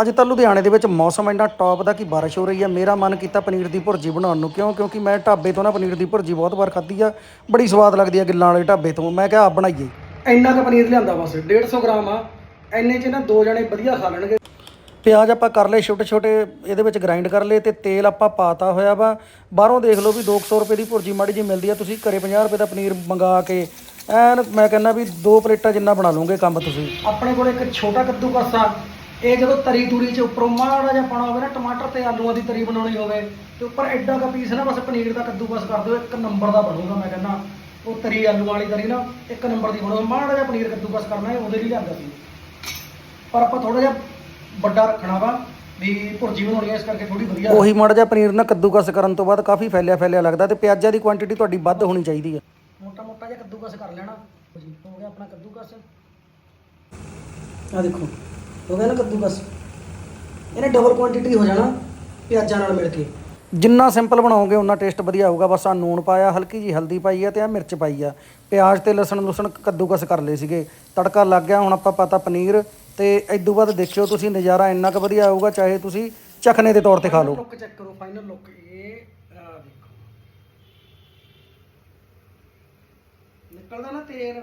ਅੱਜ ਤਾਂ ਲੁਧਿਆਣੇ ਦੇ ਵਿੱਚ ਮੌਸਮ ਇੰਨਾ ਟੌਪ ਦਾ ਕਿ ਬਾਰਿਸ਼ ਹੋ ਰਹੀ ਹੈ। ਮੇਰਾ ਮਨ ਕੀਤਾ ਪਨੀਰ ਦੀ ਭੁਰਜੀ ਬਣਾਉਣ ਨੂੰ। ਕਿਉਂ? ਕਿਉਂਕਿ ਮੈਂ ਢਾਬੇ ਤੋਂ ਨਾ ਪਨੀਰ ਦੀ ਭੁਰਜੀ ਬਹੁਤ ਵਾਰ ਖਾਧੀ ਆ। ਬੜੀ ਸਵਾਦ ਲੱਗਦੀ ਆ ਗਿੱਲਾਂ ਵਾਲੇ ਢਾਬੇ ਤੋਂ। ਮੈਂ ਕਿਹਾ ਆਪ ਬਣਾਈਏ। ਇੰਨਾ ਕੁ ਪਨੀਰ ਲਿਆਂਦਾ ਬਸ। 150 ਗ੍ਰਾਮ ਆ। ਇੰਨੇ 'ਚ ਨਾ ਦੋ ਜਣੇ ਵਧੀਆ ਖਾ ਲੈਣਗੇ। ਪਿਆਜ਼ ਆਪਾਂ ਕਰ ਲਏ ਛੋਟੇ ਛੋਟੇ ਇਹਦੇ ਵਿੱਚ ਗ੍ਰਾਈਂਡ ਕਰ ਲਏ ਤੇ ਤੇਲ ਆਪਾਂ ਪਾਤਾ ਹੋਇਆ ਵਾ। ਬਾਹਰੋਂ ਦੇਖ ਲਓ ਵੀ 200 ਰੁਪਏ ਦੀ ਭੁਰਜੀ ਮਾੜੀ ਜੀ ਮਿਲਦੀ ਆ। ਤੁਸੀਂ ਘਰੇ 50 ਰੁਪਏ ਦਾ ਪਨੀਰ ਮੰਗਾ ਕੇ ਐਨ ਮੈਂ ਕਹਿੰਦਾ ਵੀ ਦੋ ਪਲੇਟਾਂ ਜਿੰਨਾ ਬਣਾ ਲਓਗੇ ਕੰਮ ਤੁਸੀਂ। ਆਪਣੇ ਕੋਲ ਇੱਕ ਛੋਟਾ ਕੱਦੂਕਸ ਆ। ਇਹ ਜਦੋਂ ਤਰੀ ਤੂਰੀ ਚ ਉੱਪਰੋਂ ਮਾੜਾ ਜਿਹਾ ਪਾਣਾ ਹੋਵੇ ਨਾ ਟਮਾਟਰ ਤੇ ਆਲੂਆਂ ਦੀ ਤਰੀ ਬਣਾਉਣੀ ਹੋਵੇ ਤੇ ਉੱਪਰ ਐਡਾ ਕਾ ਪੀਸ ਨਾ ਬਸ ਪਨੀਰ ਦਾ ਕੱਦੂਕਸ ਕਰ ਦਿਓ ਇੱਕ ਨੰਬਰ ਦਾ ਬਣੂਗਾ ਮੈਂ ਕਹਿੰਦਾ। ਉਹ ਤਰੀ ਆਲੂ ਵਾਲੀ ਤਰੀ ਨਾ ਇੱਕ ਨੰਬਰ ਦੀ ਬਣੂਗਾ। ਮਾੜਾ ਜਿਹਾ ਪਨੀਰ ਕੱਦੂਕਸ ਕਰਨਾ ਹੈ ਉਹਦੇ ਲਈ ਲਿਆਂਦਾ ਸੀ। ਪਰ ਆਪਾਂ ਥੋੜਾ ਜਿਹਾ ਵੱਡਾ ਰੱਖਣਾ ਵਾ ਵੀ ਭੁਰਜੀ ਬਣਾਉਣੀ ਹੈ ਇਸ ਕਰਕੇ ਥੋੜੀ ਵਧੀਆ ਉਹੀ ਮਾੜਾ ਜਿਹਾ ਪਨੀਰ ਨਾ ਕੱਦੂਕਸ ਕਰਨ ਤੋਂ ਬਾਅਦ ਕਾਫੀ ਫੈਲਿਆ ਫੈਲਿਆ ਲੱਗਦਾ ਤੇ ਪਿਆਜ਼ਾਂ ਦੀ ਕੁਆਂਟੀਟੀ ਤੁਹਾਡੀ ਵੱਧ ਹੋਣੀ ਚਾਹੀਦੀ ਹੈ। ਮੋਟਾ ਮੋਟਾ ਜਿਹਾ ਕੱਦੂਕਸ ਕਰ ਲੈਣਾ। ਜੀ ਹੋ ਗਿਆ ਆਪਣਾ ਕੱਦੂਕਸ। ਆ ਦੇਖੋ ਹੋ ਗਿਆ ਨਾ ਕੱਦੂਕਸ ਇਹਨੇ ਡਬਲ ਕੁਆਂਟੀਟੀ ਹੋ ਜਾਣਾ ਪਿਆਜ਼ਾਂ ਨਾਲ ਮਿਲ ਕੇ। ਜਿੰਨਾ ਸਿੰਪਲ ਬਣਾਓਗੇ ਉਨਾ ਟੇਸਟ ਵਧੀਆ ਆਊਗਾ। ਬਸ ਆ ਨੂਣ ਪਾਇਆ ਹਲਕੀ ਜੀ ਹਲਦੀ ਪਾਈ ਆ ਤੇ ਆ ਮਿਰਚ ਪਾਈ ਆ। ਪਿਆਜ਼ ਤੇ ਲਸਣ ਲੁਸਣ ਕੱਦੂਕਸ ਕਰ ਲਏ ਸੀਗੇ। ਤੜਕਾ ਲੱਗ ਗਿਆ ਹੁਣ ਆਪਾਂ ਪਾਤਾ ਪਨੀਰ। ਤੇ ਇਦੋਂ ਬਾਅਦ ਦੇਖਿਓ ਤੁਸੀਂ ਨਜ਼ਾਰਾ ਇੰਨਾ ਕੁ ਵਧੀਆ ਆਊਗਾ ਚਾਹੇ ਤੁਸੀਂ ਚਖਨੇ ਦੇ ਤੌਰ ਤੇ ਖਾ ਲਓ। ਲੁੱਕ ਚੈੱਕ ਕਰੋ ਫਾਈਨਲ ਲੁੱਕ ਇਹ ਆ ਦੇਖੋ। ਨਿਕਲਦਾ ਨਾ ਤੇਲ।